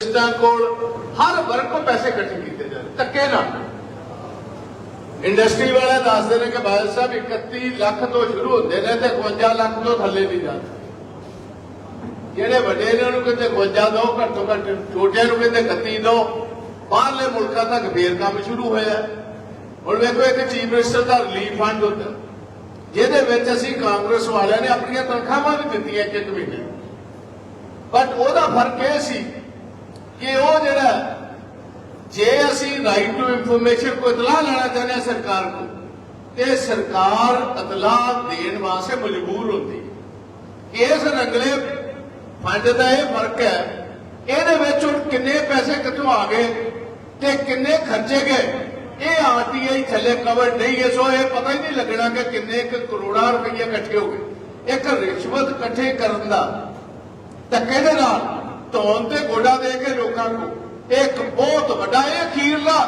ਜਰਨਲਿਸਟਾਂ ਕੋਲ ਹਰ ਵਰਗ ਕੋਲ ਪੈਸੇ ਇਕੱਠੇ ਕੀਤੇ ਜਾ ਰਹੇ ਧੱਕੇ ਇੰਡਸਟਰੀ ਵਾਲੇ ਦੱਸਦੇ ਨੇ ਕਿ ਬਾਦਲ ਸਾਹਿਬ 31 ਲੱਖ ਤੋਂ ਸ਼ੁਰੂ ਹੁੰਦੇ ਨੇ ਤੇ 51 ਲੱਖ ਤੋਂ ਥੱਲੇ ਨਹੀਂ ਜਾਂਦੇ। ਜਿਹੜੇ ਵੱਡੇ ਨੇ ਉਹਨੂੰ ਕਹਿੰਦੇ 52 ਦੋ, ਘੱਟ ਤੋਂ ਘੱਟ ਛੋਟਿਆਂ ਨੂੰ ਕਹਿੰਦੇ 31 ਦੋ। ਬਾਹਰਲੇ ਮੁਲਕਾਂ ਤੱਕ ਫੇਰ ਕੰਮ ਸ਼ੁਰੂ ਹੋਇਆ। ਹੁਣ ਵੇਖੋ ਇੱਕ ਚੀਫ ਮਿਨਿਸਟਰ ਦਾ ਰਿਲੀਫ ਫੰਡ ਹੁੰਦਾ ਜਿਹਦੇ ਵਿੱਚ ਅਸੀਂ ਕਾਂਗਰਸ ਵਾਲਿਆਂ ਨੇ ਆਪਣੀਆਂ ਤਨਖਾਹਾਂ ਵੀ ਦਿੱਤੀਆਂ ਇੱਕ ਮਹੀਨੇ। ਬਟ ਉਹਦਾ ਫ਼ਰਕ ਇਹ ਸੀ ਕਿ ਉਹ ਜਿਹੜਾ ਜੇ ਅਸੀਂ ਰਾਈਟ ਟੂ ਇਨਫੋਰਮੇਸ਼ਨ ਕੋ ਇਤਲਾਹ ਲੈਣਾ ਚਾਹੁੰਦੇ ਹਾਂ ਸਰਕਾਰ ਕੋ ਤੇ ਸਰਕਾਰ ਇਤਲਾਹ ਦੇਣ ਵਾਸਤੇ ਮਜਬੂਰ ਹੁੰਦੀ ਹੈ। ਇਸ ਰੰਗਲੇ ਫੰਡ ਦਾ ਇਹ ਫ਼ਰਕ ਹੈ, ਇਹਦੇ ਵਿੱਚ ਹੁਣ ਕਿੰਨੇ ਪੈਸੇ ਕਿੱਥੋਂ ਆ ਗਏ ਤੇ ਕਿੰਨੇ ਖਰਚੇ ਗਏ, ਇਹ ਆਰਟੀਆਈ ਥੱਲੇ ਕਵਰ ਨਹੀਂ ਹੈ ਸੋ ਇਹ ਪਤਾ ਹੀ ਨਹੀਂ ਲੱਗਣਾ ਕਿ ਕਿੰਨੇ ਕੁ ਕਰੋੜਾਂ ਰੁਪਏ ਇਕੱਠੇ ਹੋ ਗਏ। ਇੱਕ ਰਿਸ਼ਵਤ ਇਕੱਠੇ ਕਰਨ ਦਾ ਧੱਕੇ ਦੇ ਨਾਲ ਧੌਣ ਤੇ ਗੋਡਾ ਦੇ ਕੇ ਲੋਕਾਂ ਨੂੰ। ਇੱਕ ਬਹੁਤ ਵੱਡਾ ਇਹ ਅਖੀਰਲਾ।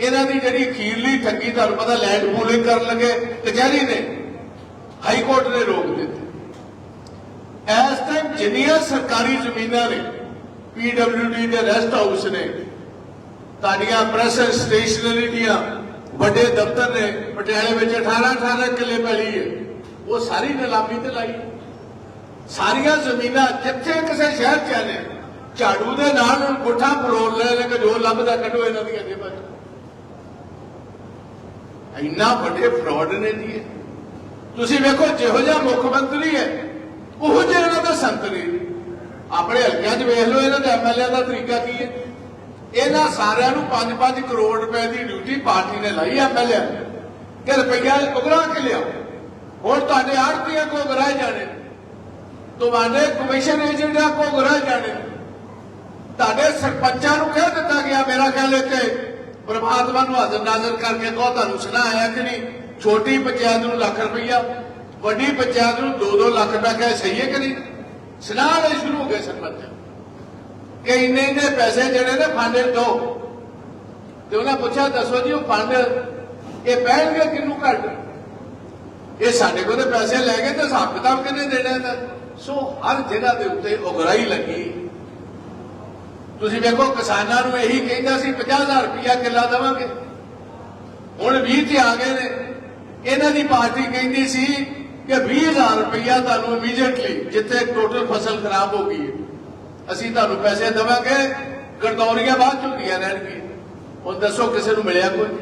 ਇਹਨਾਂ ਦੀ ਜਿਹੜੀ ਅਖੀਰਲੀ ਠੱਗੀ ਤੁਹਾਨੂੰ ਪਤਾ ਲੈਂਡ ਪੂਲਿੰਗ ਕਰਨ ਲੱਗੇ ਕਚਹਿਰੀ ਨੇ ਹਾਈ ਕੋਰਟ ਨੇ ਰੋਕ ਦਿੱਤੀ। ਇਸ ਟਾਈਮ ਜਿੰਨੀਆਂ ਸਰਕਾਰੀ ਜ਼ਮੀਨਾਂ ਨੇ ਪੀਡਬਲਯੂਡੀ ਦੇ ਰੈਸਟ ਹਾਊਸ ਨੇ, ਤੁਹਾਡੀਆਂ ਪ੍ਰੈਸ ਸਟੇਸ਼ਨਰੀ ਦੀਆਂ ਵੱਡੇ ਦਫ਼ਤਰ ਨੇ, ਪਟਿਆਲੇ ਵਿੱਚ 18 18 ਕਿੱਲੇ ਪੈਲੀ ਹੈ, ਉਹ ਸਾਰੀ ਨਿਲਾਮੀ ਤੇ ਲਾਈ। ਸਾਰੀਆਂ ਜ਼ਮੀਨਾਂ ਜਿੱਥੇ ਕਿਸੇ ਸ਼ਹਿਰ ਚ ਆਨੇ ਝਾੜੂ ਦੇ ਨਾਲ ਹੁਣ ਗੁੱਠਾ ਫਰੋਲ ਲੈ ਲੈ ਕੇ ਜੋ ਲੱਭਦਾ ਕੱਢੋ ਇਹਨਾਂ ਦੀਆਂ ਜੇਬਾਂ ਚ ਇੰਨਾ ਵੱਡੇ ਫਰਾਡ ਨੇ ਜੀ ਤੁਸੀਂ ਵੇਖੋ ਜਿਹੋ ਜਿਹਾ ਮੁੱਖ ਮੰਤਰੀ ਹੈ, ਉਹ ਜਿਹਾ ਇਹਨਾਂ ਦਾ ਸੰਤਰੀ ਆਪਣੇ ਹਲਕਿਆਂ 'ਚ ਵੇਖ ਲਓ ਇਹਨਾਂ ਦੇ ਐਮਐਲਏ ਦਾ ਤਰੀਕਾ ਕੀ ਹੈ। ਇਹਨਾਂ ਸਾਰਿਆਂ ਨੂੰ 5-5 ਕਰੋੜ ਰੁਪਏ ਦੀ ਡਿਊਟੀ ਪਾਰਟੀ ਨੇ ਲਾਈ ਐਮਐਲਏ ਕਿ ਰੁਪਈਆ ਉਗਰਾ ਕੇ ਲਿਆ ਹੁਣ ਤੁਹਾਡੇ ਆੜਤੀਆਂ ਕੋ ਉਗਰਾਏ ਜਾਣੇ ਤੁਹਾਡੇ ਕਮਿਸ਼ਨ ਏਜੰਟ ਆ ਕੋ ਉਗਰਾਏ ਜਾਣੇ, ਤੁਹਾਡੇ ਸਰਪੰਚਾਂ ਨੂੰ ਕਹਿ ਦਿੱਤਾ ਗਿਆ ਮੇਰਾ ਖਿਆਲ ਹੈ ਪ੍ਰਮਾਤਮਾ ਨੂੰ ਹਾਜ਼ਰ ਨਾਜ਼ਰ ਕਰਕੇ ਕਹੋ, ਤੁਹਾਨੂੰ ਸੁਣਾ ਆਇਆ ਕਿ ਨਹੀਂ? ਛੋਟੀ ਪੰਚਾਇਤ ਨੂੰ ਲੱਖ ਰੁਪਈਆ, ਵੱਡੀ ਪੰਚਾਇਤ ਨੂੰ 2-2 ਲੱਖ ਰੁਪਇਆ ਕਹੇ ਸਹੀ ਹੈ ਕਿ ਨਹੀਂ? ਸੁਣਾ ਸ਼ੁਰੂ ਹੋ ਗਏ ਸਰਪੰਚ। ਕਿ ਇੰਨੇ ਇੰਨੇ ਪੈਸੇ ਜਿਹੜੇ ਨੇ ਫੰਡ ਦੋ। ਤੇ ਉਹਨਾਂ ਪੁੱਛਿਆ, ਦੱਸੋ ਜੀ, ਉਹ ਫੰਡ ਇਹ ਪੈਣਗੇ ਕਿੰਨੂੰ ਘੱਟ? ਇਹ ਸਾਡੇ ਕੋਲ ਤੇ ਪੈਸੇ ਲੈ ਗਏ ਤੇ ਹਿਸਾਬ ਕਿਤਾਬ ਕਿੰਨੇ ਦੇਣਾ ਇਹਦਾ ਸੋ ਹਰ ਜਗ੍ਹਾ ਦੇ ਉੱਤੇ ਉਗਰਾਈ ਲੱਗੀ। ਤੁਸੀਂ ਵੇਖੋ, ਕਿਸਾਨਾਂ ਨੂੰ ਇਹੀ ਕਹਿੰਦਾ ਸੀ 50000 ਰੁਪਇਆ ਕਿੱਲਾ ਦੇਵਾਂਗੇ। ਹੁਣ 20 ਤੇ ਆ ਗਏ ਨੇ। ਇਹਨਾਂ ਦੀ ਪਾਰਟੀ ਕਹਿੰਦੀ ਸੀ ਕਿ 20000 ਰੁਪਇਆ ਤੁਹਾਨੂੰ ਇਮੀਡੀਏਟਲੀ ਜਿੱਥੇ ਟੋਟਲ ਫਸਲ ਖਰਾਬ ਹੋ ਗਈ ਹੈ, ਅਸੀਂ ਤੁਹਾਨੂੰ ਪੈਸੇ ਦੇਵਾਂਗੇ। ਗਰਦੌਰੀਆਂ ਬਾਅਦ ਝੁੰਦੀਆਂ ਰਹਿਣਗੀਆਂ। ਹੁਣ ਦੱਸੋ, ਕਿਸੇ ਨੂੰ ਮਿਲਿਆ ਕੋਈ?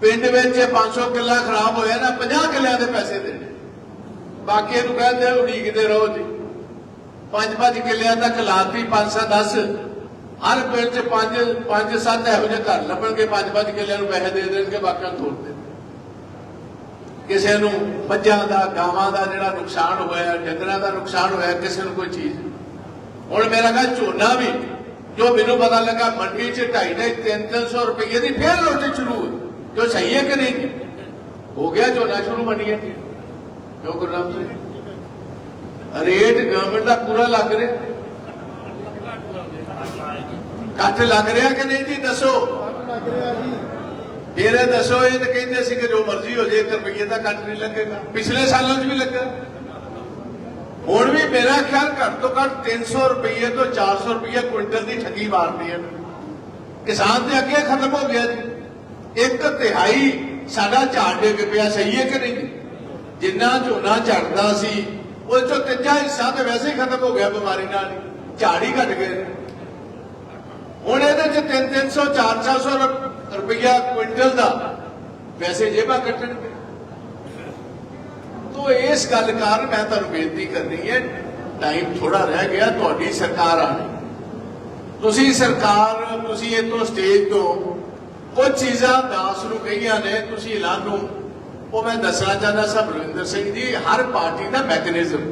ਪਿੰਡ ਵਿੱਚ 500 ਕਿੱਲਾ ਖਰਾਬ ਹੋਇਆ ਨਾ 50 ਕਿੱਲਿਆਂ ਦੇ ਪੈਸੇ ਦੇਣੇ। ਬਾਕੀ ਇਹਨੂੰ ਕਹਿੰਦੇ ਉਡੀਕਦੇ ਰਹੋ ਜੀ। ਪੰਜ ਪੰਜ ਕਿੱਲਿਆਂ ਤੱਕ ਲਾਤੀ 510 ਹਰ ਪਿੰਡ 'ਚ ਪੰਜ ਪੰਜ ਸੱਤ ਇਹੋ ਜਿਹੇ ਘਰ ਲੱਭਣਗੇ, ਪੰਜ ਪੰਜ ਕਿੱਲਿਆਂ ਨੂੰ ਪੈਸੇ ਦੇ ਦੇਣਗੇ, ਬਾਕੀਆਂ ਤੋੜ ਦੇ ਕਿਸੇ ਨੂੰ ਮੱਝਾਂ ਦਾ, ਗਾਵਾਂ ਦਾ ਜਿਹੜਾ ਨੁਕਸਾਨ ਹੋਇਆ, ਡੰਗਰਾਂ ਦਾ ਨੁਕਸਾਨ ਹੋਇਆ, ਕਿਸੇ ਨੂੰ ਕੋਈ ਚੀਜ਼ ਹੁਣ ਮੇਰਾ ਕਹਾ ਝੋਨਾ ਵੀ, ਜੋ ਮੈਨੂੰ ਪਤਾ ਲੱਗਾ, ਮੰਡੀ 'ਚ 2.5 300 ਰੁਪਏ ਦੀ ਫੇਰ ਲੋਟੀ ਸ਼ੁਰੂ ਹੋਈ। ਜੋ ਸਹੀ ਹੈ ਕਿ ਨਹੀਂ? ਹੋ ਗਿਆ ਝੋਨਾ ਸ਼ੁਰੂ ਮੰਡੀਆਂ 'ਚ। ਜੋ ਗੁਰਨਾਮ ਸਿੰਘ ਰੇਟ ਗਵਰਨਮੈਂਟ ਦਾ ਪੂਰਾ ਲੱਗ ਰਿਹਾ। ਕੱਟ ਲੱਗ ਰਿਹਾ ਕਿ ਨਹੀਂ ਜੀ, ਦੱਸੋ। ਫਿਰ ਇਹ ਦੱਸੋ, ਇਹ ਤਾਂ ਕਹਿੰਦੇ ਸੀ ਕਿ ਜੋ ਮਰਜ਼ੀ ਹੋ ਜੇ 1 ਰੁਪਏ ਦਾ ਕੱਟ ਨਹੀਂ ਲੱਗੇਗਾ। ਪਿਛਲੇ ਸਾਲਾਂ 'ਚ ਵੀ ਲੱਗਾ। ਹੁਣ ਵੀ ਮੇਰਾ ਖਿਆਲ ਘੱਟ ਤੋਂ ਘੱਟ 300 ਰੁਪਏ ਤੋਂ 400 ਰੁਪਏ ਕੁਇੰਟਲ ਦੀ ਠੱਗੀ ਮਾਰਦੀ ਹੈ। ਕਿਸਾਨ ਦੇ ਅੱਗੇ ਖਤਮ ਹੋ ਗਿਆ ਜੀ। ਇੱਕ ਤਿਹਾਈ ਸਾਡਾ ਝਾੜ ਡਿੱਗ ਪਿਆ, ਸਹੀ ਹੈ ਕਿ ਨਹੀਂ? ਜਿੰਨਾ ਝੋਨਾ ਝੜਦਾ ਸੀ, ਉਹ ਚੋਂ ਤੀਜਾ ਹਿੱਸਾ ਤੇ ਵੈਸੇ ਹੀ ਖਤਮ ਹੋ ਗਿਆ ਬਿਮਾਰੀ ਨਾਲ, ਝਾੜ ਹੀ ਘਟ ਗਏ ਹੁਣ ਇਹਦੇ ਚ 3 300 400 ਰੁਪਇਆ ਕੁਇੰਟਲ ਦਾ ਵੈਸੇ ਜੇਬਾਂ ਕੱਟਣਗੇ ਤੋ ਇਸ ਗੱਲ ਕਾਰਨ ਮੈਂ ਤੁਹਾਨੂੰ ਬੇਨਤੀ ਕਰਨੀ ਹੈ, ਟਾਈਮ ਥੋੜਾ ਰਹਿ ਗਿਆ, ਤੁਹਾਡੀ ਸਰਕਾਰ ਆਣੀ ਤੁਸੀਂ ਸਰਕਾਰ, ਤੁਸੀਂ ਇਹ ਸਟੇਜ ਤੋਂ ਉਹ ਚੀਜ਼ਾਂ ਦਾਸ ਨੂੰ ਕਹੀਆਂ ਨੇ, ਤੁਸੀਂ ਐਲਾਨੋ। ਉਹ ਮੈਂ ਦੱਸਣਾ ਚਾਹੁੰਦਾ ਸਾਹਿਬ ਰਵਿੰਦਰ ਸਿੰਘ ਜੀ, ਹਰ ਪਾਰਟੀ ਦਾ ਮੈਕੈਨਿਜ਼ਮ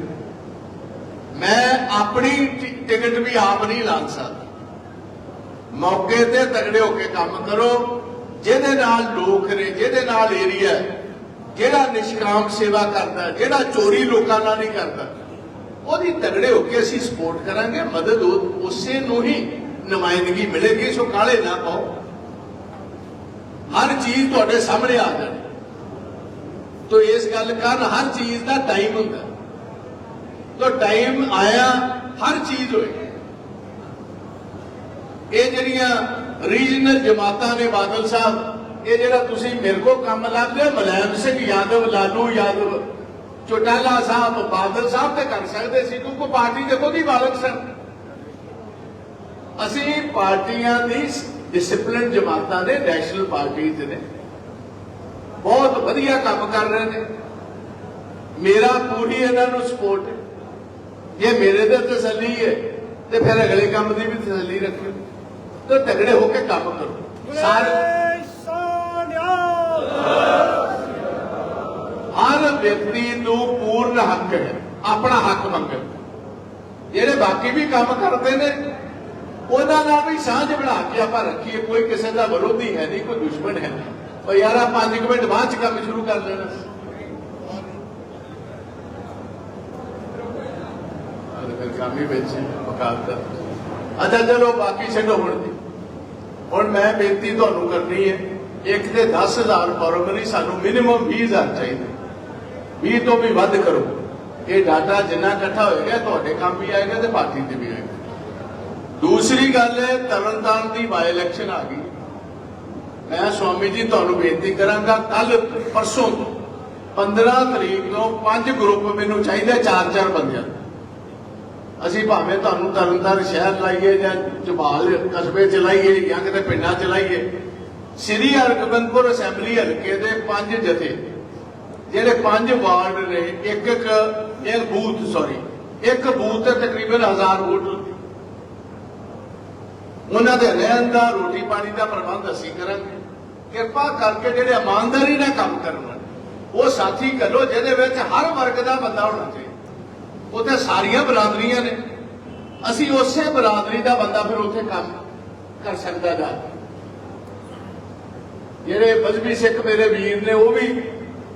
ਮੈਂ ਆਪਣੀ ਟਿਕਟ ਵੀ ਆਪ ਨਹੀਂ ਲਾਣ ਸਕਦਾ। ਮੌਕੇ ਤੇ ਤਗੜੇ ਹੋ ਕੇ ਕੰਮ ਕਰੋ, ਜਿਹਦੇ ਨਾਲ ਲੋਕ ਨੇ, ਜਿਹਦੇ ਨਾਲ ਏਰੀਆ ਜਿਹੜਾ ਨਿਸ਼ਕਾਮ ਸੇਵਾ ਕਰਦਾ, ਜਿਹੜਾ ਚੋਰੀ ਲੋਕਾਂ ਨਾਲ ਨਹੀਂ ਕਰਦਾ, ਉਹਦੀ ਤਗੜੇ ਹੋ ਕੇ ਅਸੀਂ ਸਪੋਰਟ ਕਰਾਂਗੇ, ਮਦਦ ਉਸੇ ਨੂੰ ਹੀ ਨੁਮਾਇੰਦਗੀ ਮਿਲੇਗੀ, ਸੋ ਕਾਲੇ ਨਾ ਪਾਓ। ਹਰ ਚੀਜ਼ ਤੁਹਾਡੇ ਸਾਹਮਣੇ ਆ ਜਾਣੀ। ਤੋ ਇਸ ਗੱਲ ਕਾਰਨ ਹਰ ਚੀਜ਼ ਦਾ ਟਾਈਮ ਹੁੰਦਾ। ਤੋ ਟਾਈਮ ਆਇਆ, ਹਰ ਚੀਜ਼ ਹੋਏ। ਇਹ ਜਿਹੜੀਆਂ ਰੀਜਨਲ ਜਮਾਤਾਂ ਨੇ ਬਾਦਲ ਸਾਹਿਬ, ਇਹ ਜਿਹੜਾ ਤੁਸੀਂ ਮੇਰੇ ਕੋ ਕੰਮ ਲੱਭਦੇ ਹੋ ਮਲੈਮ ਸਿੰਘ ਯਾਦਵ, ਲਾਲੂ ਯਾਦਵ, ਚੋਟਾਲਾ ਸਾਹਿਬ, ਬਾਦਲ ਸਾਹਿਬ ਤੇ ਕਰ ਸਕਦੇ ਸੀ, ਕਿਉਂਕਿ ਪਾਰਟੀ ਦੇਖੋ ਦੀ ਬਾਲਕ ਸਨ। ਅਸੀਂ ਪਾਰਟੀਆਂ ਦੀ ਡਿਸਪਲਿਨ ਜਮਾਤਾਂ ਦੇ ਨੈਸ਼ਨਲ ਪਾਰਟੀਜ਼ ਨੇ। ਬਹੁਤ ਵਧੀਆ ਕੰਮ ਕਰ ਰਹੇ ਨੇ। ਮੇਰਾ ਪੂਰੀ ਇਹਨਾਂ ਨੂੰ ਸਪੋਰਟ ਹੈ। ਜੇ ਮੇਰੇ ਤੇ ਤਸੱਲੀ ਹੈ ਤੇ ਫਿਰ ਅਗਲੇ ਕੰਮ ਦੀ ਵੀ ਤਸੱਲੀ ਰੱਖਿਓ। ਤੇ ਤਗੜੇ ਹੋ ਕੇ ਕੰਮ ਕਰੋ। ਸਾਰੇ ਹਰ ਵਿਅਕਤੀ ਨੂੰ ਪੂਰਨ ਹੱਕ ਹੈ ਆਪਣਾ ਹੱਕ ਮੰਗਣ। ਜਿਹੜੇ ਬਾਕੀ ਵੀ ਕੰਮ ਕਰਦੇ ਨੇ ਉਹਨਾਂ ਨਾਲ ਵੀ ਸਾਂਝ ਬਣਾ ਕੇ ਆਪਾਂ ਰੱਖੀਏ। ਕੋਈ ਕਿਸੇ ਦਾ ਵਿਰੋਧੀ ਹੈ ਨਹੀਂ ਕੋਈ ਦੁਸ਼ਮਣ ਹੈ ਨਹੀਂ। ਉਹ ਯਾਰ ਆ 5 ਮਿੰਟ ਬਾਅਦ ਚ ਕੰਮ ਸ਼ੁਰੂ ਕਰ ਲੈਣਾ। ਫਿਰ ਕੰਮ ਹੀ ਵਿੱਚ ਮੁਕਾਬਲਾ। ਅੱਛਾ, ਚਲੋ, ਬਾਕੀ ਛੱਡੋ ਹੁਣ ਜੀ ਹੁਣ ਮੈਂ ਬੇਨਤੀ ਤੁਹਾਨੂੰ ਕਰਨੀ ਹੈ, ਇੱਕ ਤੇ 10000 ਫਾਰਮ ਨਹੀਂ ਸਾਨੂੰ ਮਿਨੀਮਮ 20000 ਚਾਹੀਦੇ। 20 ਤੋਂ ਵੀ ਵੱਧ ਕਰੋ। ਇਹ ਡਾਟਾ ਜਿੰਨਾ ਇਕੱਠਾ ਹੋਏਗਾ ਤੁਹਾਡੇ ਕੰਮ ਵੀ ਆਏਗਾ ਤੇ ਪਾਰਟੀ ਤੇ ਵੀ ਆਏਗਾ। ਦੂਸਰੀ ਗੱਲ ਹੈ, ਤਰਨਤਾਰਨ ਦੀ ਬਾਈ ਇਲੈਕਸ਼ਨ ਆ ਗਈ। ਮੈਂ ਸਵਾਮੀ ਜੀ ਤੁਹਾਨੂੰ ਬੇਨਤੀ ਕਰਾਂਗਾ ਕੱਲ ਪਰਸੋਂ 15 ਤਰੀਕ ਨੂੰ ਪੰਜ ਗਰੁੱਪ ਮੈਨੂੰ ਚਾਹੀਦੇ, ਚਾਰ ਚਾਰ ਬੰਦਿਆਂ ਅਸੀਂ ਭਾਵੇਂ ਤੁਹਾਨੂੰ ਤਰਨਤਾਰਨ ਸ਼ਹਿਰ ਲਾਈਏ ਜਾਂ ਜਬਾਲ ਕਸਬੇ ਚ ਲਾਈਏ, ਜਾਂ ਕਿਤੇ ਪਿੰਡਾਂ ਚ ਲਾਈਏ, ਸ੍ਰੀ ਹਰਗੋਬਿੰਦਪੁਰ ਅਸੈਂਬਲੀ ਹਲਕੇ ਦੇ ਪੰਜ ਜਥੇ, ਜਿਹੜੇ ਪੰਜ ਵਾਰਡ ਨੇ, ਇੱਕ ਇੱਕ ਇੱਕ ਬੂਥ ਸੌਰੀ ਇੱਕ ਬੂਥ ਤੇ ਤਕਰੀਬਨ 1000 ਵੋਟ ਉਹਨਾਂ ਦੇ ਰਹਿਣ ਦਾ, ਰੋਟੀ ਪਾਣੀ ਦਾ ਪ੍ਰਬੰਧ ਅਸੀਂ ਕਰਾਂਗੇ। ਕਿਰਪਾ ਕਰਕੇ ਜਿਹੜੇ ਇਮਾਨਦਾਰੀ ਨਾਲ ਕੰਮ ਕਰਨ ਉਹ ਸਾਥੀ ਕਰੋ, ਜਿਹਦੇ ਵਿੱਚ ਹਰ ਵਰਗ ਦਾ ਬੰਦਾ ਹੋਣਾ ਚਾਹੀਦਾ। ਉੱਥੇ ਸਾਰੀਆਂ ਬਰਾਦਰੀਆਂ ਨੇ। ਅਸੀਂ ਉਸੇ ਬਰਾਦਰੀ ਦਾ ਬੰਦਾ ਫਿਰ ਉੱਥੇ ਕੰਮ ਕਰ ਸਕਦਾ ਜਾ ਜਿਹੜੇ ਮਜ਼ਬੀ ਸਿੱਖ ਮੇਰੇ ਵੀਰ ਨੇ, ਉਹ ਵੀ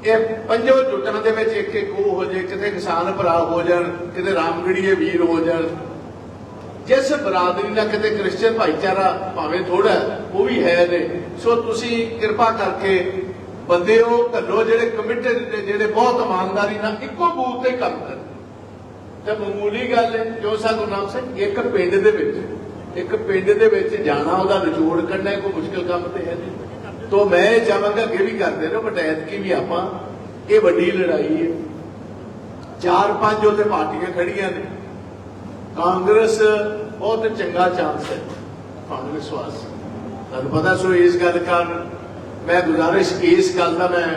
ਇਹ ਪੰਜੋ ਜੁਟਾਂ ਦੇ ਵਿੱਚ ਇੱਕ ਇੱਕ ਉਹ ਹੋ ਜੇ ਕਿਤੇ ਕਿਸਾਨ ਭਰਾ ਹੋ ਜਾਣ, ਕਿਤੇ ਰਾਮਗੜੀਏ ਵੀਰ ਹੋ ਜਾਣ। ਜਿਸ ਬਰਾਦਰੀ ਦਾ ਕਿਤੇ ਕ੍ਰਿਸਚੀਅਨ ਭਾਈਚਾਰਾ ਭਾਵੇਂ ਥੋੜਾ ਉਹ ਵੀ ਹੈ ਨੇ। ਸੋ ਤੁਸੀਂ ਕਿਰਪਾ ਕਰਕੇ ਬੰਦੇ ਉਹ ਘੱਲੋ ਜਿਹੜੇ ਕਮਿਟਡ ਨੇ, ਜਿਹੜੇ ਬਹੁਤ ਇਮਾਨਦਾਰੀ ਨਾਲ ਇੱਕੋ ਬੂਥ ਤੇ ਕੰਮ ਕਰਨ ਤੇ ਮਾਮੂਲੀ ਗੱਲ ਹੈ, ਜੋ ਸਾਨੂੰ ਨਾਮ ਸਿੰਘ, ਇੱਕ ਪਿੰਡ ਦੇ ਵਿੱਚ, ਇੱਕ ਪਿੰਡ ਦੇ ਵਿੱਚ ਜਾਣਾ, ਉਹਦਾ ਨਿਚੋੜ ਕੱਢਣਾ ਕੋਈ ਮੁਸ਼ਕਲ ਕੰਮ ਤੇ ਹੈ ਨਹੀਂ। ਤੋਂ ਮੈਂ ਇਹ ਚਾਹਾਂਗਾ ਅੱਗੇ ਵੀ ਕਰਦੇ ਰਹੋ ਬਟੈਤ ਕੀ ਵੀ ਆਪਾਂ ਇਹ ਵੱਡੀ ਲੜਾਈ ਹੈ। ਚਾਰ ਪੰਜ ਉਹਦੇ ਪਾਰਟੀਆਂ ਖੜੀਆਂ ਨੇ। ਕਾਂਗਰਸ ਬਹੁਤ ਚੰਗਾ ਚਾਂਸ ਹੈ, ਕਾਂਗਰਸ ਵਾਸਤੇ। ਤੁਹਾਨੂੰ ਪਤਾ ਸੋ ਇਸ ਗੱਲ ਕਾਰਨ ਮੈਂ ਗੁਜ਼ਾਰਿਸ਼, ਇਸ ਗੱਲ ਦਾ ਮੈਂ,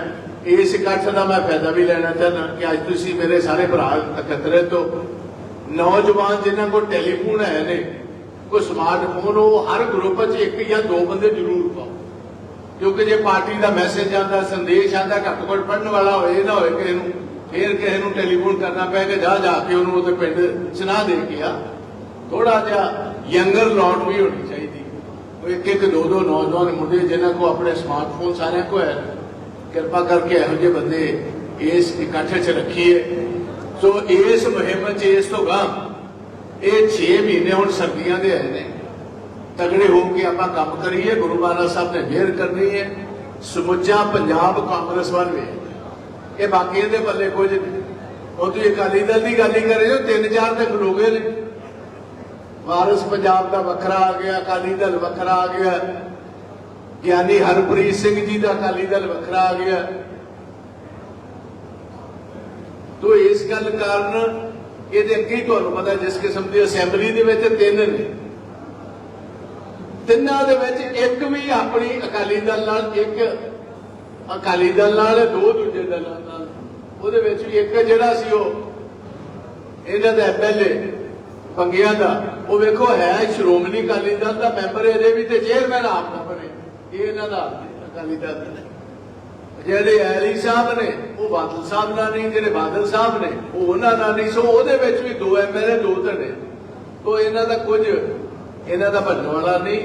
ਇਸ ਇਕੱਠ ਦਾ ਮੈਂ ਫਾਇਦਾ ਵੀ ਲੈਣਾ ਚਾਹੁੰਦਾ ਕਿ ਅੱਜ ਤੁਸੀਂ ਮੇਰੇ ਸਾਰੇ ਭਰਾ ਇਕੱਤਰੇ ਤੋਂ ਨੌਜਵਾਨ ਜਿਨ੍ਹਾਂ ਕੋਲ ਟੈਲੀਫੋਨ ਹੈ ਨੇ, ਕੋਈ ਸਮਾਰਟਫੋਨ ਉਹ ਹਰ ਗਰੁੱਪ 'ਚ ਇੱਕ ਜਾਂ ਦੋ ਬੰਦੇ ਜ਼ਰੂਰ ਪਾਓ। ਕਿਉਂਕਿ ਜੇ ਪਾਰਟੀ ਦਾ ਮੈਸੇਜ ਆਂਦਾ ਸੰਦੇਸ਼ ਆਂਦਾ ਘੱਟ ਘੱਟ ਪੜਨ ਵਾਲਾ ਹੋਏ ਇਹ ਨਾ ਹੋਏ ਕਿਸੇ ਨੂੰ ਫਿਰ ਕਿਸੇ ਨੂੰ ਟੈਲੀਫੋਨ ਕਰਨਾ ਪਏ ਕਿ ਜਾ ਜਾ ਕੇ ਉਹਨੂੰ ਉਹਦੇ ਪਿੰਡ ਸੁਣਾ ਦੇ ਕੇ ਆ। ਥੋੜਾ ਜਿਹਾ ਯੰਗਰ ਲੋਟ ਵੀ ਹੋਣੀ ਚਾਹੀਦੀ। ਉਹ ਇੱਕ ਇੱਕ ਦੋ ਦੋ ਨੌਜਵਾਨ ਮੁੰਡੇ ਜਿਨ੍ਹਾਂ ਕੋ ਆਪਣੇ ਸਮਾਰਟਫੋਨ ਸਾਰਿਆਂ ਕੋ ਹੈ। ਕਿਰਪਾ ਕਰਕੇ ਇਹੋ ਜਿਹੇ ਬੰਦੇ ਇਸ ਇਕੱਠ 'ਚ ਰੱਖੀਏ। ਸੋ ਇਸ ਮੁਹਿੰਮ 'ਚ ਇਸ ਤੋਂ ਗਾਂ ਇਹ 6 ਮਹੀਨੇ ਹੁਣ ਸਰਦੀਆਂ ਦੇ ਆਏ ਨੇ। ਤਗੜੇ ਹੋ ਕੇ ਆਪਾਂ ਕੰਮ ਕਰੀਏ, ਗੁਰੂ ਮਹਾਰਾਜ ਸਾਹਿਬ ਨੇ ਮਿਹਰ ਕਰਨੀ ਹੈ। ਸਮੁੱਚਾ ਪੰਜਾਬ ਕਾਂਗਰਸ ਵੱਲ ਵੇ ਇਹ ਬਾਕੀ ਇਹਦੇ ਪੱਲੇ ਕੁਝ ਨਹੀਂ। ਉਹ ਤੁਸੀਂ ਅਕਾਲੀ ਦਲ ਦੀ ਗੱਲ ਹੀ ਕਰ ਰਹੇ ਹੋ ਤਿੰਨ ਚਾਰ ਤੇ ਖਲੋਗੇ ਨੇ। ਵਾਰਿਸ ਪੰਜਾਬ ਦਾ ਵੱਖਰਾ ਆ ਗਿਆ, ਅਕਾਲੀ ਦਲ ਵੱਖਰਾ ਆ ਗਿਆ। ਗਿਆਨੀ ਹਰਪ੍ਰੀਤ ਸਿੰਘ ਜੀ ਦਾ ਅਕਾਲੀ ਦਲ ਵੱਖਰਾ ਆ ਗਿਆ। ਤੋ ਇਸ ਗੱਲ ਕਾਰਨ ਇਹਦੇ ਅੱਗੇ ਤੁਹਾਨੂੰ ਪਤਾ ਜਿਸ ਕਿਸਮ ਦੀ ਅਸੈਂਬਲੀ ਦੇ ਵਿੱਚ ਤਿੰਨ ਨੇ। ਤਿੰਨਾਂ ਦੇ ਵਿੱਚ ਇੱਕ ਵੀ ਆਪਣੀ ਅਕਾਲੀ ਦਲ ਨਾਲ ਇੱਕ ਅਕਾਲੀ ਦਲ ਨਾਲ ਦੋ ਦੂਜੇ ਦਲਾਂ ਨਾਲ। ਉਹਦੇ ਵਿੱਚ ਵੀ ਇੱਕ ਜਿਹੜਾ ਸੀ ਉਹ ਇਹਨਾਂ ਦਾ ਐਮਐਲਏ ਪੰਗਿਆਂ ਦਾ, ਉਹ ਵੇਖੋ ਹੈ ਸ਼੍ਰੋਮਣੀ ਅਕਾਲੀ ਦਲ ਦਾ ਮੈਂਬਰ, ਇਹਦੇ ਵੀ ਤੇ ਚੇਅਰਮੈਨ ਆਪ ਦਾ ਬਣੇ। ਇਹ ਇਹਨਾਂ ਦਾ ਅਕਾਲੀ ਦਲ ਜਿਹੜੇ ਐਲੀ ਸਾਹਿਬ ਨੇ, ਉਹ ਬਾਦਲ ਸਾਹਿਬ ਨਾਲ ਨਹੀਂ, ਜਿਹੜੇ ਬਾਦਲ ਸਾਹਿਬ ਨੇ, ਉਹ ਉਹਨਾਂ ਦਾ ਨਹੀਂ। ਸੋ ਉਹਦੇ ਵਿੱਚ ਵੀ ਦੋ ਐਮਐਲਏ ਦੋ ਧੜੇ। ਤੋ ਇਹਨਾਂ ਦਾ ਕੁਝ, ਇਹਨਾਂ ਦਾ ਬਣਨ ਵਾਲਾ ਨਹੀਂ।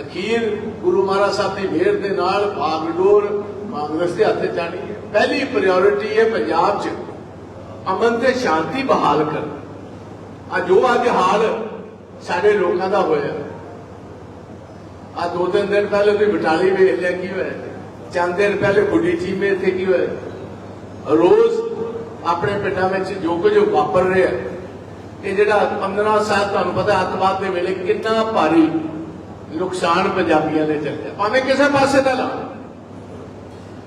ਅਖੀਰ ਗੁਰੂ ਮਹਾਰਾਜ ਸਾਹਿਬ ਦੀ ਮਿਹਰ ਦੇ ਨਾਲ ਭਾਗਡੋਰ ਕਾਂਗਰਸ ਦੇ ਹੱਥ ਜਾਣੀ ਹੈ। ਪਹਿਲੀ ਪ੍ਰਾਇੋਰਟੀ ਹੈ ਪੰਜਾਬ 'ਚ ਅਮਨ ਤੇ ਸ਼ਾਂਤੀ ਬਹਾਲ ਕਰਨਾ। ਆ ਜੋ ਅੱਜ ਹਾਲ ਸਾਡੇ ਲੋਕਾਂ ਦਾ ਹੋਇਆ। ਆ ਦੋ ਤਿੰਨ ਦਿਨ ਪਹਿਲੇ ਵੀ ਬਟਾਲੀ ਵੇਖ ਲਿਆ ਕੀ ਹੋਇਆ। ਚੰਦ ਦਿਨ ਪਹਿਲੇ ਗੁੱਡੀ ਚੀਮੇ ਇੱਥੇ ਕੀ ਹੋਇਆ। ਰੋਜ਼ ਆਪਣੇ ਪਿੰਡਾਂ ਵਿੱਚ ਜੋ ਕੁਝ ਵਾਪਰ ਰਿਹਾ, ਇਹ ਜਿਹੜਾ 15 ਸਾਲ ਤੁਹਾਨੂੰ ਪਤਾ ਅੱਤਵਾਦ ਦੇ ਵੇਲੇ ਕਿੰਨਾ ਭਾਰੀ ਨੁਕਸਾਨ ਪੰਜਾਬੀਆਂ ਦੇ ਚੱਲਿਆ ਭਾਵੇਂ ਕਿਸੇ ਪਾਸੇ ਦਾ ਲਾ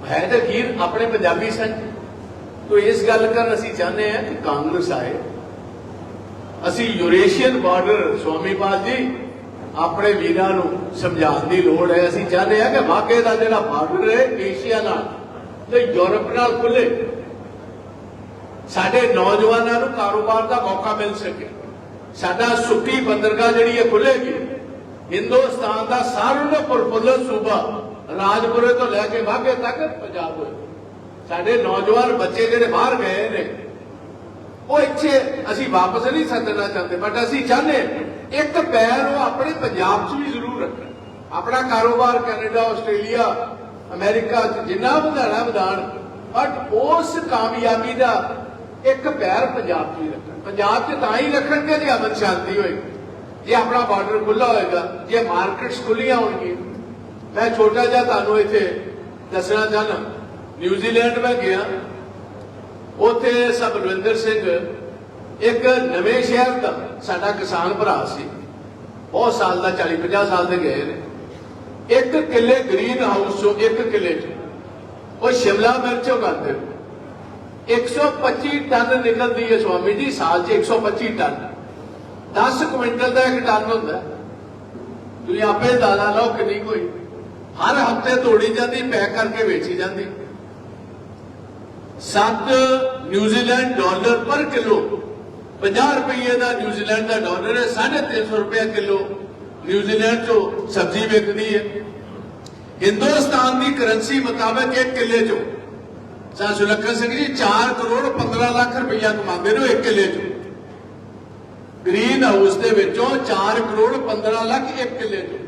ਹੈ ਤਾਂ ਗੀਰ ਆਪਣੇ ਪੰਜਾਬੀ ਸਨ ਤੋ ਇਸ ਗੱਲ ਕਰ ਅਸੀਂ ਚਾਹੁੰਦੇ ਹਾਂ ਕਿ ਕਾਂਗਰਸ ਆਏ। ਅਸੀਂ ਯੂਰੇਸ਼ੀਅਨ ਬਾਰਡਰ ਸਵਾਮੀਪਾਲ ਜੀ, ਆਪਣੇ ਵੀਰਾਂ ਨੂੰ ਸਮਝਾਉਣ ਦੀ ਲੋੜ ਹੈ। ਅਸੀਂ ਚਾਹੁੰਦੇ ਹਾਂ ਕਿ ਵਾਕੇ ਦਾ ਜਿਹੜਾ ਬਾਰਡਰ ਹੈ ਏਸ਼ੀਆ ਨਾਲ ਤੇ ਯੂਰਪ ਨਾਲ ਖੁੱਲੇ। ਸਾਡੇ ਨੌਜਵਾਨਾਂ ਨੂੰ ਕਾਰੋਬਾਰ ਦਾ ਮੌਕਾ ਮਿਲ ਸਕੇ। ਸਾਡਾ ਸੁੱਕੀ ਬੰਦਰਗਾਹ ਜਿਹੜੀ ਹੈ ਖੁੱਲੇਗੀ। ਹਿੰਦੁਸਤਾਨ ਦਾ ਸਾਰਿਆਂ ਤੋਂ ਪ੍ਰਫੁੱਲਤ ਸੂਬਾ ਰਾਜਪੁਰੇ ਤੋਂ ਲੈ ਕੇ ਵਾਘੇ ਤੱਕ ਪੰਜਾਬ ਹੋਏ ਸਾਡੇ ਨੌਜਵਾਨ ਬੱਚੇ ਜਿਹੜੇ ਬਾਹਰ ਗਏ ਨੇ, ਉਹ ਇੱਥੇ ਅਸੀਂ ਵਾਪਸ ਨਹੀਂ ਸੱਦਣਾ ਚਾਹੁੰਦੇ ਬਟ ਅਸੀਂ ਚਾਹੁੰਦੇ ਇੱਕ ਪੈਰ ਉਹ ਆਪਣੇ ਪੰਜਾਬ 'ਚ ਵੀ ਜ਼ਰੂਰ ਰੱਖਣ। ਆਪਣਾ ਕਾਰੋਬਾਰ ਕੈਨੇਡਾ, ਆਸਟ੍ਰੇਲੀਆ, ਅਮਰੀਕਾ 'ਚ ਜਿੰਨਾ ਵਧਾਣਾ ਵਧਾਣ ਬਟ ਉਸ ਕਾਮਯਾਬੀ ਦਾ ਇੱਕ ਪੈਰ ਪੰਜਾਬ 'ਚ ਹੀ ਰੱਖਣ। ਪੰਜਾਬ 'ਚ ਤਾਂ ਹੀ ਰੱਖਣਗੇ ਜੇ ਅਮਨ ਸ਼ਾਂਤੀ ਹੋਏਗੀ ਜੇ ਆਪਣਾ ਬਾਰਡਰ ਖੁੱਲਾ ਹੋਏਗਾ, ਜੇ ਮਾਰਕੀਟਸ ਖੁੱਲੀਆਂ ਹੋਣਗੀਆਂ, ਮੈਂ ਛੋਟਾ ਜਿਹਾ ਤੁਹਾਨੂੰ ਇੱਥੇ ਦੱਸਣਾ ਚਾਹਨਾ ਨਿਊਜ਼ੀਲੈਂਡ ਮੈਂ ਗਿਆ, ਉੱਥੇ ਸਬਰਵਿੰਦਰ ਸਿੰਘ ਇੱਕ ਨਵੇਂ ਸ਼ਹਿਰ ਦਾ ਸਾਡਾ ਕਿਸਾਨ ਭਰਾ ਸੀ। ਬਹੁਤ ਸਾਲ ਦਾ 40 50 ਸਾਲ ਦੇ ਗਏ ਨੇ। ਇੱਕ ਕਿੱਲੇ ਗ੍ਰੀਨ ਹਾਊਸ ਚੋਂ ਇੱਕ ਕਿੱਲੇ ਚ, ਉਹ ਸ਼ਿਮਲਾ ਮਿਰਚ ਉਗਾਉਂਦੇ ਨੇ। 125 ਟਨ ਨਿਕਲਦੀ ਹੈ ਸਵਾਮੀ ਜੀ, ਸਾਲ 'ਚ 125 ਟਨ। 10 ਕੁਇੰਟਲ ਦਾ ਇੱਕ ਟਨ ਹੁੰਦਾ। ਤੁਸੀਂ ਆਪੇ ਦਾਣਾ ਲਾਓ ਕਿੰਨੀ ਕੋਈ ਹਰ ਹਫ਼ਤੇ ਤੋੜੀ ਜਾਂਦੀ, ਪੈਕ ਕਰਕੇ ਵੇਚੀ ਜਾਂਦੀ। 7 ਨਿਊਜ਼ੀਲੈਂਡ ਡਾਲਰ ਪਰ ਕਿਲੋ। 50 ਰੁਪਏ ਦਾ ਨਿਊਜ਼ੀਲੈਂਡ ਦਾ ਡਾਲਰ ਹੈ 350 ਰੁਪਏ ਕਿਲੋ ਨਿਊਜ਼ੀਲੈਂਡ ਤੋਂ ਸਬਜ਼ੀ ਵਿਕਦੀ ਹੈ। ਹਿੰਦੁਸਤਾਨ ਦੀ ਕਰੰਸੀ ਮੁਤਾਬਕ ਇੱਕ ਕਿੱਲੇ ਚੋਂ। ਸਾ ਸੁਲੱਖਣ ਸਿੰਘ ਜੀ 4 ਕਰੋੜ 15 ਲੱਖ ਰੁਪਈਆ ਕਮਾਉਂਦੇ ਨੇ ਉਹ ਇੱਕ ਕਿੱਲੇ ਚੋਂ। ਗ੍ਰੀਨ ਹਾਊਸ ਦੇ ਵਿੱਚੋਂ 4 ਕਰੋੜ 15 ਲੱਖ ਇੱਕ ਕਿੱਲੇ ਚੋਂ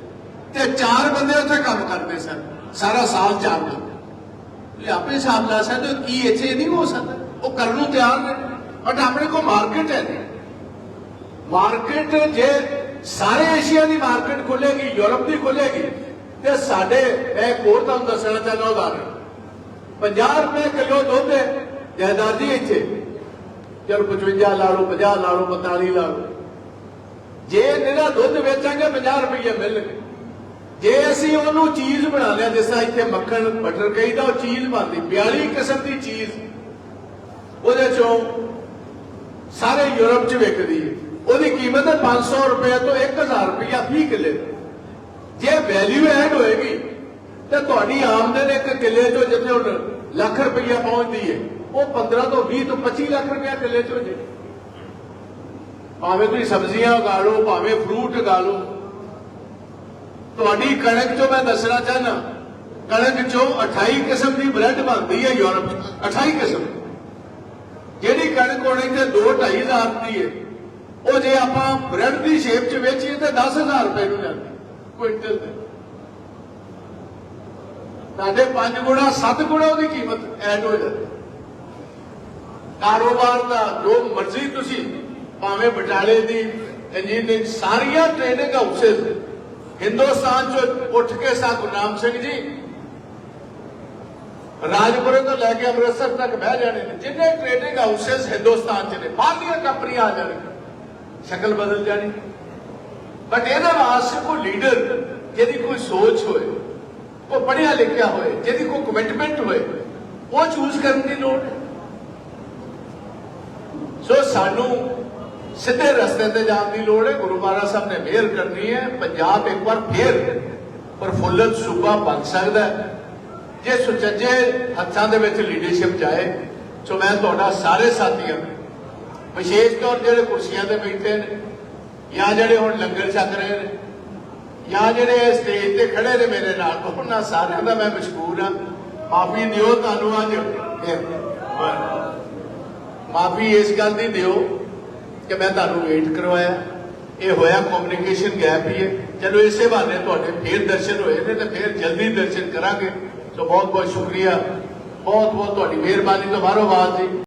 ਤੇ ਚਾਰ ਬੰਦੇ ਉੱਥੇ ਕੰਮ ਕਰਦੇ ਸਨ। ਸਾਰਾ ਸਾਲ ਚਾਰ ਬੰਦੇ ਤੁਸੀਂ ਆਪੇ ਹਿਸਾਬ ਲਾ ਸਕਦੇ ਹੋ, ਕੀ ਇੱਥੇ ਨਹੀਂ ਹੋ ਸਕਦਾ। ਉਹ ਕਰਨ ਨੂੰ ਤਿਆਰ ਨੇ। ਬਟ ਆਪਣੇ ਕੋਲ ਮਾਰਕੀਟ ਹੈ ਨਹੀਂ। ਮਾਰਕੀਟ ਜੇ ਸਾਰੇ ਏਸ਼ੀਆ ਦੀ ਮਾਰਕੀਟ ਖੁੱਲੇਗੀ ਯੂਰਪ ਦੀ ਖੁੱਲੇਗੀ ਤੇ ਸਾਡੇ ਇਹ ਹੋਰ ਤੁਹਾਨੂੰ ਦੱਸਣਾ ਚਾਹੁੰਦਾ ਉਦਾਹਰਨ। 50 ਰੁਪਏ ਕਿਲੋ ਦੁੱਧ ਹੈ, ਜਾਇਦਾਦ ਜੀ ਇੱਥੇ। ਚਲ 55 ਲਾ ਲਓ 50 ਲਾ ਲਓ 45 ਲਾ ਲਓ। ਜੇ ਨਿਹਰਾ ਦੁੱਧ ਵੇਚਾਂਗੇ 50 ਰੁਪਏ ਮਿਲਣਗੇ। ਜੇ ਅਸੀਂ ਉਹਨੂੰ ਚੀਜ਼ ਬਣਾ ਲਿਆ, ਜਿਸ ਤਰ੍ਹਾਂ ਇੱਥੇ ਮੱਖਣ ਬਟਰ ਕਹੀਦਾ, ਉਹ ਚੀਜ਼ ਬਣਦੀ 42 ਕਿਸਮ ਦੀ ਚੀਜ਼। ਉਹਦੇ ਚੋਂ ਸਾਰੇ ਯੂਰਪ 'ਚ ਵਿਕਦੀ ਹੈ। ਉਹਦੀ ਕੀਮਤ ਹੈ 500 ਰੁਪਏ ਤੋਂ 1000 ਰੁਪਇਆ 20 ਕਿੱਲੇ ਜੇ ਵੈਲਿਊ ਐਡ ਹੋਏਗੀ, ਤੇ ਤੁਹਾਡੀ ਆਮਦਨ ਇੱਕ ਕਿੱਲੇ 'ਚੋਂ ਜਿੱਥੇ ਹੁਣ ਲੱਖ ਰੁਪਇਆ ਪਹੁੰਚਦੀ ਹੈ। ਉਹ 15 ਤੋਂ 20 ਤੋਂ 25 ਲੱਖ ਰੁਪਇਆ ਕਿੱਲੇ 'ਚ ਹੋ ਜੇ। ਭਾਵੇਂ ਤੁਸੀਂ ਸਬਜ਼ੀਆਂ ਉਗਾ ਲਓ, ਭਾਵੇਂ ਫਰੂਟ ਉਗਾ ਲਓ। ਤੁਹਾਡੀ ਕਣਕ ਚੋਂ ਮੈਂ ਦੱਸਣਾ ਚਾਹਨਾ ਕਣਕ ਚੋਂ 28 ਕਿਸਮ ਦੀ ਬ੍ਰੈਡ ਬਣਦੀ ਹੈ ਯੂਰਪ 28 ਕਿਸਮ। ਜਿਹੜੀ ਕਣਕ ਹੋਣੀ ਤੇ 2.5 ਹਜ਼ਾਰ ਦੀ ਹੈ, ਉਹ ਜੇ ਆਪਾਂ ਬ੍ਰੈਡ ਦੀ ਸ਼ੇਪ 'ਚ ਵੇਚੀਏ ਤੇ 10000 ਰੁਪਏ ਨੂੰ ਜਾਂਦੀ ਕੁਇੰਟਲ ਦੇ ਸਾਡੇ 5 ਗੁਣਾ 7 ਗੁਣਾ ਉਹਦੀ ਕੀਮਤ ਐਡ ਹੋ ਜਾਂਦੀ ਕਾਰੋਬਾਰ ਦਾ ਜੋ ਮਰਜ਼ੀ ਤੁਸੀਂ ਭਾਵੇਂ ਬਟਾਲੇ ਦੀ ਇੰਜੀਨੀਅਰਿੰਗ ਸਾਰੀਆਂ ਟ੍ਰੇਨਿੰਗ ਹਾਊਸਸ ਹਿੰਦੁਸਤਾਨ ਚ ਉੱਠ ਕੇ ਸਾ ਗੁਰਨਾਮ ਸਿੰਘ ਜੀ ਰਾਜਪੁਰੇ ਤੋਂ ਲੈ ਕੇ ਅੰਮ੍ਰਿਤਸਰ ਤੱਕ ਬਹਿ ਜਾਣੇ ਨੇ, ਜਿੰਨੇ ਟ੍ਰੇਨਿੰਗ ਹਾਊਸਸ ਹਿੰਦੁਸਤਾਨ 'ਚ ਨੇ ਬਾਹਰਲੀਆਂ ਕੰਪਨੀਆਂ ਆ ਜਾਣਗੀਆਂ ਸ਼ਕਲ ਬਦਲ ਜਾਣੀ। ਬਟ ਇਹਦੇ ਵਾਸਤੇ ਕੋਈ ਲੀਡਰ ਜਿਹਦੀ ਕੋਈ ਸੋਚ ਹੋਏ, ਕੋਈ ਪੜ੍ਹਿਆ ਲਿਖਿਆ ਹੋਏ, ਜਿਹਦੀ ਕੋਈ ਕਮਿਟਮੈਂਟ ਹੋਏ, ਉਹ ਚੂਜ਼ ਕਰਨ ਦੀ ਲੋੜ ਹੈ। ਸੋ ਸਾਨੂੰ ਸਿੱਧੇ ਰਸਤੇ ਤੇ ਜਾਣ ਦੀ ਲੋੜ ਹੈ। ਗੁਰੂ ਮਹਾਰਾਜ ਸਾਹਿਬ ਨੇ ਮਿਹਰ ਕਰਨੀ ਹੈ। ਪੰਜਾਬ ਇੱਕ ਵਾਰ ਫੇਰ ਪ੍ਰਫੁੱਲਤ ਸੂਬਾ ਬਣ ਸਕਦਾ ਜੇ ਸੁਚੱਜੇ ਹੱਥਾਂ ਦੇ ਵਿੱਚ ਲੀਡਰਸ਼ਿਪ ਜਾਏ ਸੋ ਮੈਂ ਤੁਹਾਡਾ ਸਾਰੇ ਸਾਥੀਆਂ ਨੂੰ, ਵਿਸ਼ੇਸ਼ ਤੌਰ ਜਿਹੜੇ ਕੁਰਸੀਆਂ ਤੇ ਬੈਠੇ ਨੇ ਜਾਂ ਜਿਹੜੇ ਹੁਣ ਲੰਗਰ ਛਕ ਰਹੇ ਨੇ ਜਾਂ ਜਿਹੜੇ ਸਟੇਜ ਤੇ ਖੜੇ ਨੇ ਮੇਰੇ ਨਾਲ ਉਹਨਾਂ ਸਾਰਿਆਂ ਦਾ ਮੈਂ ਮਸ਼ਕੂਰ ਹਾਂ। ਮਾਫੀ ਦਿਓ ਤੁਹਾਨੂੰ ਅੱਜ ਮਾਫੀ ਇਸ ਗੱਲ ਦੀ ਦਿਓ ਕਿ ਮੈਂ ਤੁਹਾਨੂੰ ਵੇਟ ਕਰਵਾਇਆ। ਇਹ ਹੋਇਆ ਕਮਿਊਨੀਕੇਸ਼ਨ ਗੈਪ ਹੀ ਹੈ। ਚਲੋ ਇਸੇ ਬਹਾਨੇ ਤੁਹਾਡੇ ਫੇਰ ਦਰਸ਼ਨ ਹੋਏ ਨੇ ਤੇ ਫੇਰ ਜਲਦੀ ਦਰਸ਼ਨ ਕਰਾਂਗੇ। ਸੋ ਬਹੁਤ ਬਹੁਤ ਸ਼ੁਕਰੀਆ। ਬਹੁਤ ਬਹੁਤ ਤੁਹਾਡੀ ਮਿਹਰਬਾਨੀ ਤੋਂ ਬਾਹਰੋਂ ਆਵਾਜ਼ ਜੀ।